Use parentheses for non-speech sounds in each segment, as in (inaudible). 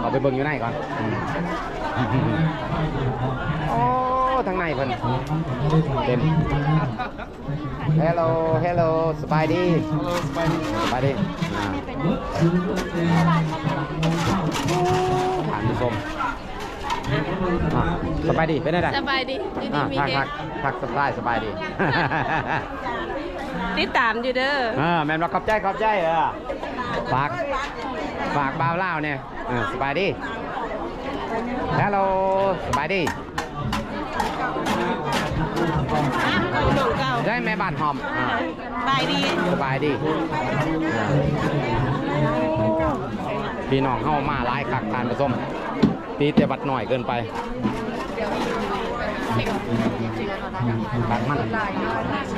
เอาไปเบิ่งอยู่ในก่อนอืมโอ้ทางในเพิ่นเต็ม Hello Hello สบายดี สบายดีอ่าถามผู้ชมอะสบายดี เป็นไงได้สบายดีดีอ่ามีทักเฮทักทักสบายสบายดี ติดตามอยู่เด้อเออแม่นว่าขอบใจขอบใจเออฝาก ฝากบ่าวเล่าวเนี่ยเออสบายดีฮัลโหลสบายดีหนองเก่าได้แม่บ้านหอมอ่าสบายดีสบายดีอ่าพี่น้องเข้ามาหลายคักทานผสมตีแต่บัดหน่อยเกินไปบัดมัน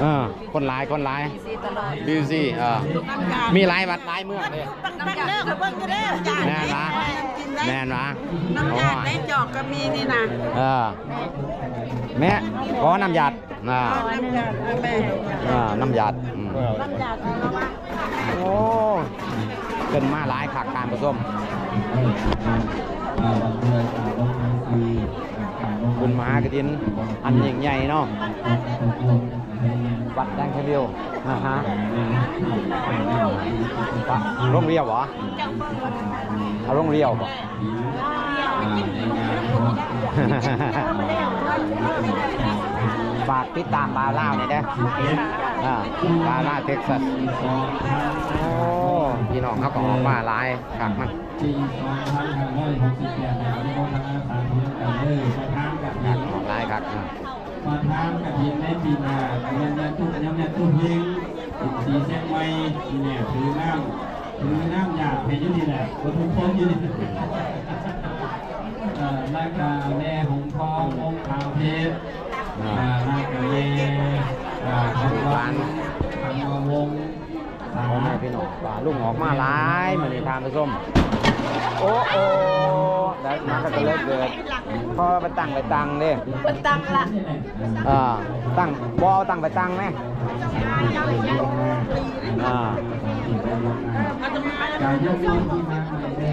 เออคนหลายคนหลายบิวซี่เออมีหลายวัดหลายเมืองเลยน้ำยาเด้อเบิ่งอยู่เด้อจ้าแม่นวะแม่นวะน้ำยาในจอกก็มีนี่นะเออแม่ขอน้ำหยาดอ่าน้ำยาแม่อ่าน้ำหยาดอืมน้ำยาเอามาโอ้เกินมาหลายขักการผสม คุณมหากระดินอันใหญ่ๆเนาะวัดแดงแค่เดียวนะฮะปะโรงเรียวเหรอเอาโรงเรียวบ่ฝากติดตามบาล่าวนี่เด้ออ่าบาล่าเท็กซัสโอ้พี่น้องเขาก็ออกมาหลายขักมันปี2568แล้วโมทนากันเลยมา ทามกับขักออกหลายขักอะมาทามกับทีมในปีหน้ายันยันทุกยันยันทุกเพลงสีแซงไว้เนี่ยถือน้ำถือน้ำอยากเพลงอยู่นี่แหละคนทุกคนอยู่นี่เอ่อรายการแม่หงทองวงขาวเพชรอ่ารายการแม่อ่าทางวันทางวงสาพ่อแม่มพี่น้องว่าลุงออกมาหลายเหมือนในทานผสม โอ้โอ้แล้วมันก็จะเลิกเกิดพอไปตั้งไปตั้งเด้เป็นตังละอ่าตั้งบอตั้งไปตั้งไหมอ่าการยกมือที่มาใหม่ได้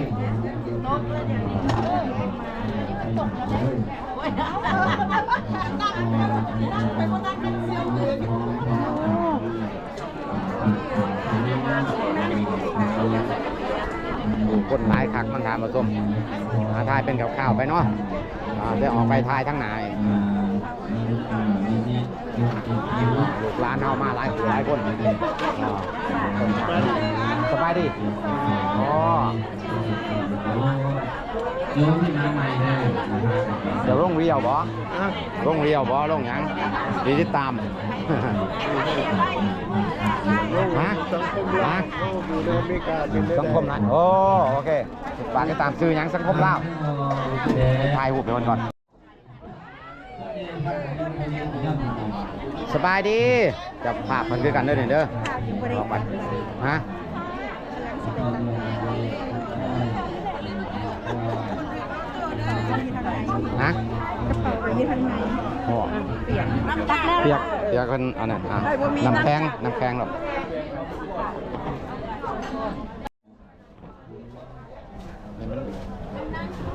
คนหลายคักมันทานผสมอาทายเป็นกับข้าวๆไปเนาะจะออกไปทายทั้งหนลูกหลานเอามาหลายหลายคนสบายดีอ๋อ โยมที่มาใหม่เลยเดี๋ยวลงเรียวบ่ลงเรียวบ่ลงหยังดีติดตามฮะฮะอยู่ในอเมริกาเป็นสังคมนะโอ้โอเคฝากติดตามซื้อหยังสังคมลาวถ่ายรูปไปวันก่อน สบายดีจับภาพมันคือกันเด้อเนี่ยเด้อออกไปฮะ ฮะโอ้เปียกเปียกเปียกเป็นอันนั้นอะน้ำแข็งน้ำแข็งหรอกนี่มัน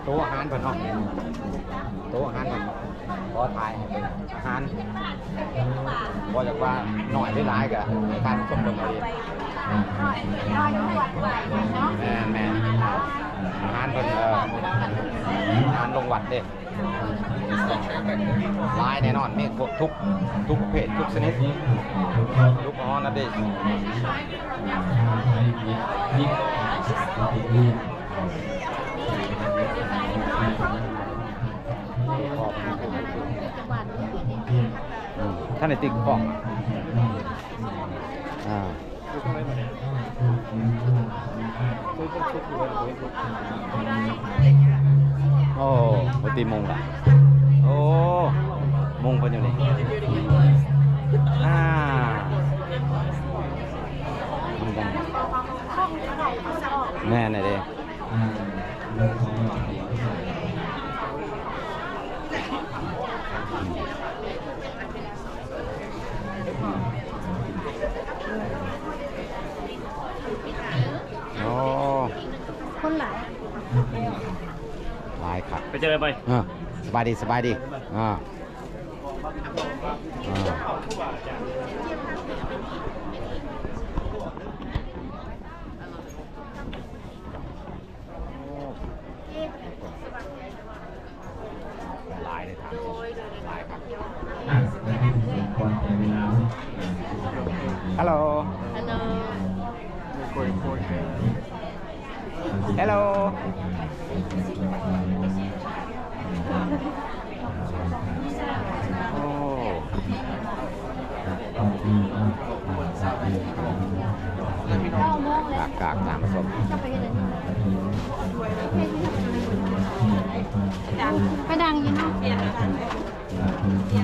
โต๊ะอาหารเพิ่นเนาะโต๊ะอาหารเพิ่น ขอถ่ายให้เป็นอาหารบ่จากว่าหน่อยได้ร้ายกับการชมเบิ่งเอาเองแม่แม่อาหารเพิ่นอาหารลงวัดเด้ร้ายแน่นอนมีครบทุกทุกเภททุกชนิดทุกอาหารนะเด้อื ท่านในติ๊กกล้องอ่าโอ้ปฏิมงละโอ้ เจอไปสบายดีสบายดีอ่า Yeah.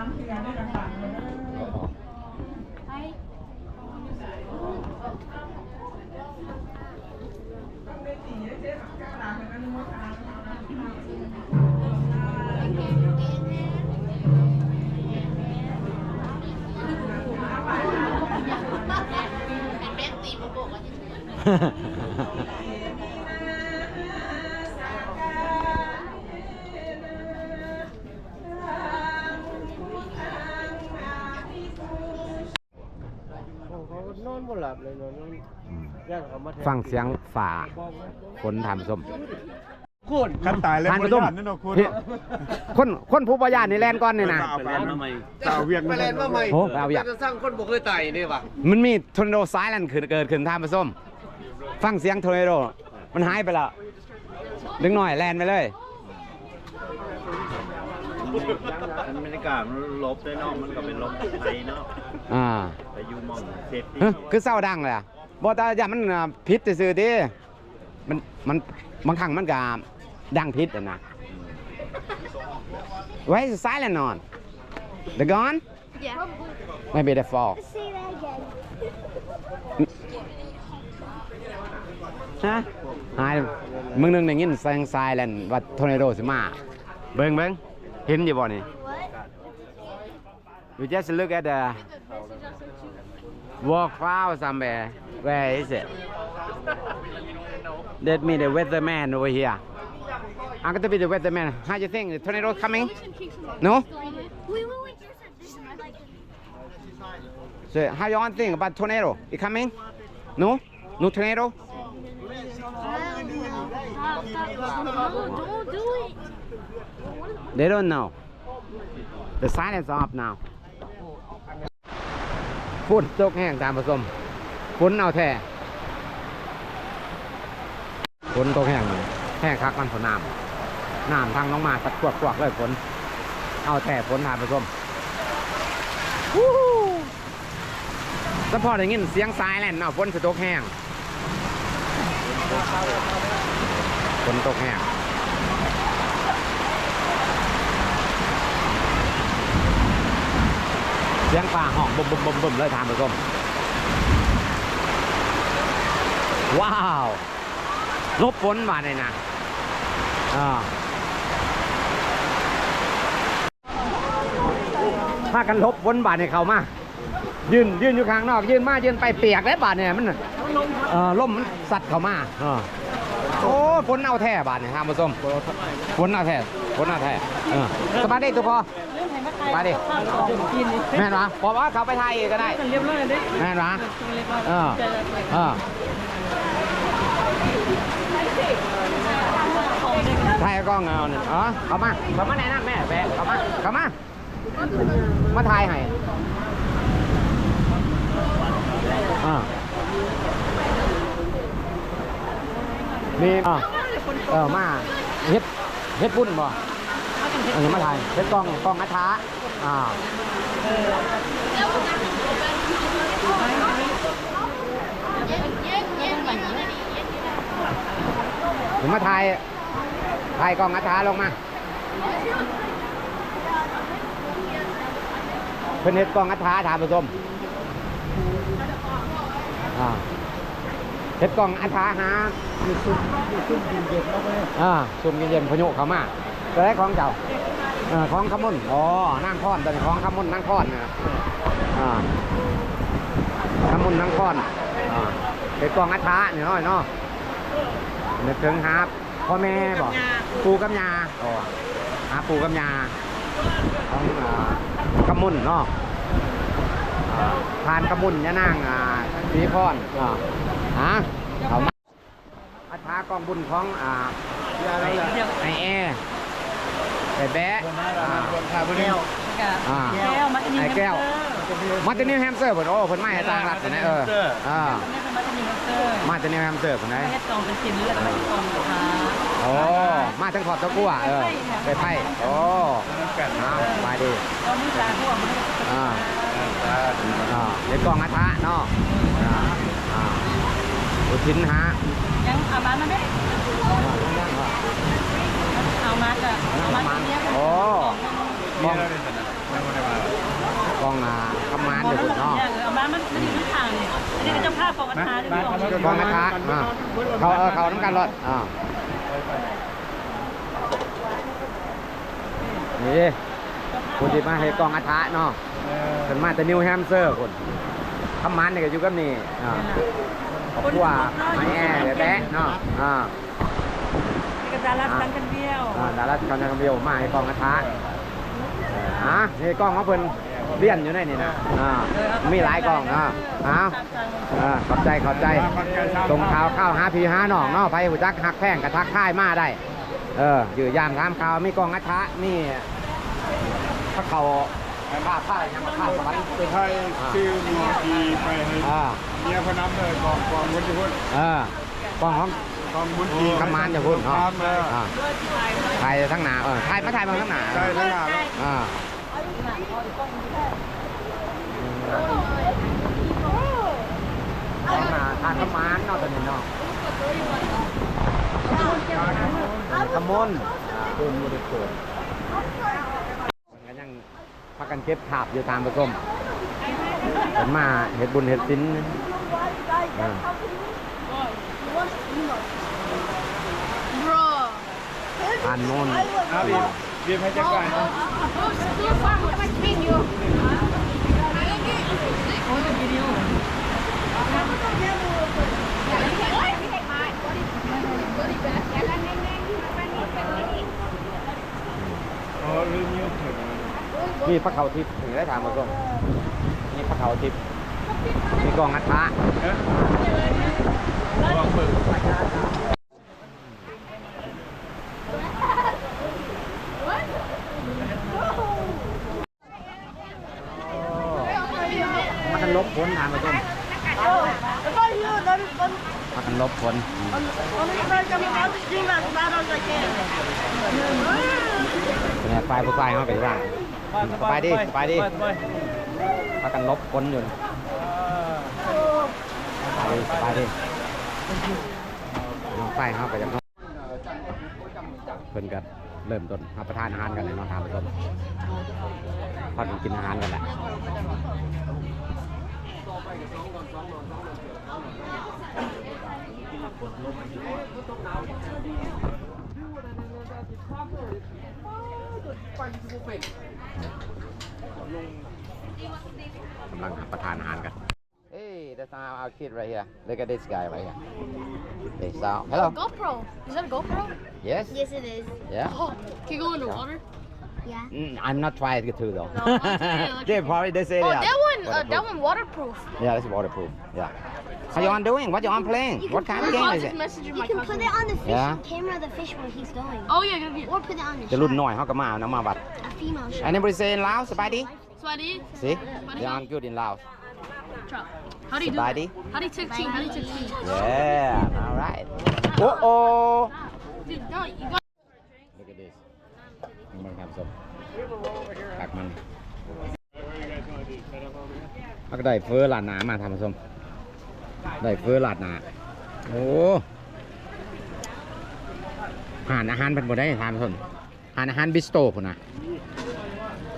ามเฮียได้ต่างๆเลยต้องได้ตีเจ๊กล้าด่ากันนะมัวตาฮ่าฮ่า เลยนอืย่างเขามาฟังเสียงฝ่าคนทำส้ม คุณขันตายแล้วคนกรส้มนนั่นคุณคนคนผู้ประหยัดนี่แลนก่อนนี่นะ เอาไปทำไมจะเอเวียงไปแล่นมาใหม่โอ้เอาอยาก จะสร้างคนบ่เคยไต่นี่ว่ะมันมีทอร์นาโดซ้ายแลนขึ้นเกิดขึ้นทำส้ม ฟังเสียงทอร์นาโดมันหายไปแล้วดึงหน่อยแลนไปเลยันบรรยากาศมันลบได้เนาะมันก็เป็นลบไทยเนาะอ่าไปอยู่หมองเซฟตี้เฮ้ยคือเศร้าดังเลยอะบอกแต่อย่ามันอ่าพิษซื่อๆดิมันมันบางครั้งมันก็ดังพิษอะนะไว้ซ้ายแล้วนอน The gone Yeah. maybe the fall Say that again. ฮะหายมึงนึงได้ยินแซงซ้ายแล้วว่าทอร์นาโดสิมาเบิ่งเบิ่ง him you want it? We just look at the wall cloud somewhere. Where is it? Let me the weatherman over here. I'm going to be the weatherman. How do you think? The tornado coming? No? So how you all think about tornado? It coming? No? No tornado? No, don't do it. They don't know. The silence off now. ฝนตกแห้งตามผสมฝนเอาแท้ฝนตกแห้งแห้งคักมันฝนน้ำน้ำทางลงมาสัดกวกกวๆเลยฝนเอาแท้ฝนตามผสมวู้ฮู้สะพอได้ยินเสียงสายแล่นเนาฝนสิตกแห้งฝนตกแห้ง เสียงฟ้าห้องบึมบึมบึมบึมเลยทานผู้ชมว้าวลบฝนมาเลยนะอ่าพากันลบฝนบาดในเขามายืนยืนอยู่ข้างนอกยืนมายืนไปเปียกแล้วบาดเนี่ยมันน่ะเออลมมันสัดเขามาโอ้ฝนเอาแท้บาดเนี่ยทานผู้ชมฝนเอาแท้ฝนเอาแท้สบายดีทุกคน มาดิแม่นวะบอกว่าเขาไปไทยก็ได้เรียบร้อยเลยแม่นวะเออเออไทยกล้องเอาเนี่ยอ๋อเขามาเขามาแนะนำแม่แวะเขามาเขามา มาถ่ายให้อ่ามีอ่าเออมาเฮ็ดเฮ็ดปุ้นบ่ เออมาถ่ายเฮ็ดกล้องกล้องอัฐาอ่าผมมาถ่ายถ่ายกล้องอัฐาลงมาเพิ่นเฮ็ดกล้องอัฐาถามผู้ชมอ่าเฮ็ดกล้องอัฐาหาซุ่มซุ่มเย็นๆแล้วอ่าซุ่มกินเย็นพายุเข้ามา ตัวแรกของเจ้าเออของขมุนอ๋อนั่งค้อนตัวนี้ของขมุนนั่งค้อนนะอ่าขมุนนั่งค้อนอ่าเฮ็ดกองอัฐานี่น้อยเนาะนึกถึงหาพ่อแม่บอกปูกับยาอ๋อหาปูกับยาของขมุนเนาะอ่าทานขมุนยะนางอ่าสีพรอ่าฮะเอามาอัฐากองบุญของอ่าไอไอ แอร์ไอแบะอ่าอ่า แก้วมัตตินีไอแก้ว มาตินิวแฮมสเตอร์ผมโอ้เพิ่นมาให้ต่างรัฐเพิ่นนะเอออ่าไม่เป็นมัตตินีฮัสเตอร์มาตินิวแฮมสเตอร์เพิ่นนะเฮ็ดกองเป็นชิ้นเลือดไม่กองนะคะโอ้มาถึงขอบตะกั่วเออไปไพ่โอ้เอาไปดีตอนนี้ปลาพวกมันอ่าอ่าเดี๋ยวกล่องกระทะเนาะอ่าอ่าอุทินฮะยังเอามามาไหมเอา มาจ้ะเอามาทีเนี้ยโอ้กล่องกล่องอ่าทำงานอยู่คุณเนาะเอามามันมันอยู่ที่ทางนี่อันนี้ก็จะภาพกองกระทาที่บอกกล่องกระทะอ่าเขาเออเขาน้ำกันรถอ่านี่คุณที่มาให้กล่องกระทะเนาะเป็นมาแต่นิวแฮมเซอร์คุณทำมันเนี่ยก็อยู่กับนี่อ่าครอบครัวไม้แอร์แบะเนาะอ่านี่ก็จะรับกัน กันเบี้ยวอ่าดาราคนเบียวมาให้กองกระทะอ่านี่กล้องเของเพิ่นเลี้ยนอยู่ในนี่นะอ่ามีหลายกล้องอ่าอ้าวอ่าขอบใจขอบใจตรงเท้าเข้าหาพี่หาหนองเนาะไปหูจักหักแพงกระทักค่ายมาได้ เอออยู่ย่างทามข้าวมีกองอัฐะมีพระเขาผ้าผ้ายังมาผ้าสวรรค์ไปไทยชื่อมีดีไปให้เมียพนับเลยกองกองมุนที่พุ่นเออกองของ กองมุนทีกำมานจะพูดเนาะทำแล้วอ่าถ่ายทั้งหนาเออถ่ายมาถ่ายมาทั้งหนาใช่ทั้งหนาแล้วอ่าทั้งหนาทานกำมานเนาะตอนนี้เนาะกำมนอ่าคุณบริสุทธิ์มันก็ยังพักกันเก็บภาพอยู่ตามประกมเป็นมาเห็ดบุญเห็ดศิลป์อ่า Bro. ผ่านโน่นอาบีบีบให้จัดการนะ Bro, still far. What am I paying you? Oh, the video. Yeah, let me take mine. Let me take mine. Body bag. Yeah, let me- let me- let me- let me- อ๋อลืมยืมถึง นี่พระเขาทิพย์ถึงได้ถามมาก่อนนี่พระเขาทิพย์ มีกองอัฐะเอ๊ะวางเปิดมากันลบผลถามมาก่อนมากันลบผลเป็นไงไฟผู้ชายเขาไปที่บ้านสบายดีสบายดีมากันลบผลอยู่ สบายดีสบายดีน้องไฟเขาไปยังเพิ่นกันเริ่มต้นรับประทานอาหารกันเลยเนาทานไปก่อนพอดกินอาหารกันแหละกำลังรับประทานอาหารกัน that's our our kid right here look at this guy right here Hey so hello GoPro. Is that a GoPro? yes Yes, it is. yeah Oh, can you go underwater? Yeah. Mm, I'm not trying to do though No, okay, okay. (laughs) they probably they say Oh, that that one, uh, that waterproof. one waterproof. yeah that's waterproof yeah how you on doing what you on playing what kind of game I'll is just it message You my can cousin. put it on the fish Yeah. camera, the fish where he's going. Oh yeah, gonna be. Or put it on the จะรุ่น shark, หน่อยเขาก็มานะมาบัด a female shark. anybody say in Laos สบายดี Sweaty. see they are good in Laos Chop. How do you do Sweaty. that? How do you take two? How do you take two? yeah all right oh oh Dude, no, you got. Look at this. มันทำส้มผักมันแล้วก็ได้เฟอร์ลาดหนามาทำส้มได้เฟอร์ลาดหนาโอ้หานอาหารเป็นบ่ได้ทำส้มหานอาหารบิสโต้พุ่นนะ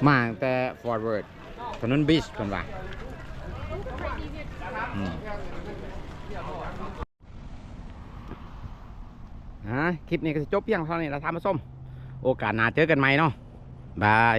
มาตั้งแต่ฟอร์เวิร์ดถนนบิสคนว่าอืมฮะ คลิปนี้ก็จะจบเพียงเท่านี้แล้วทำมาส้มโอกาสหน้าเจอกันใหม่เนาะบาย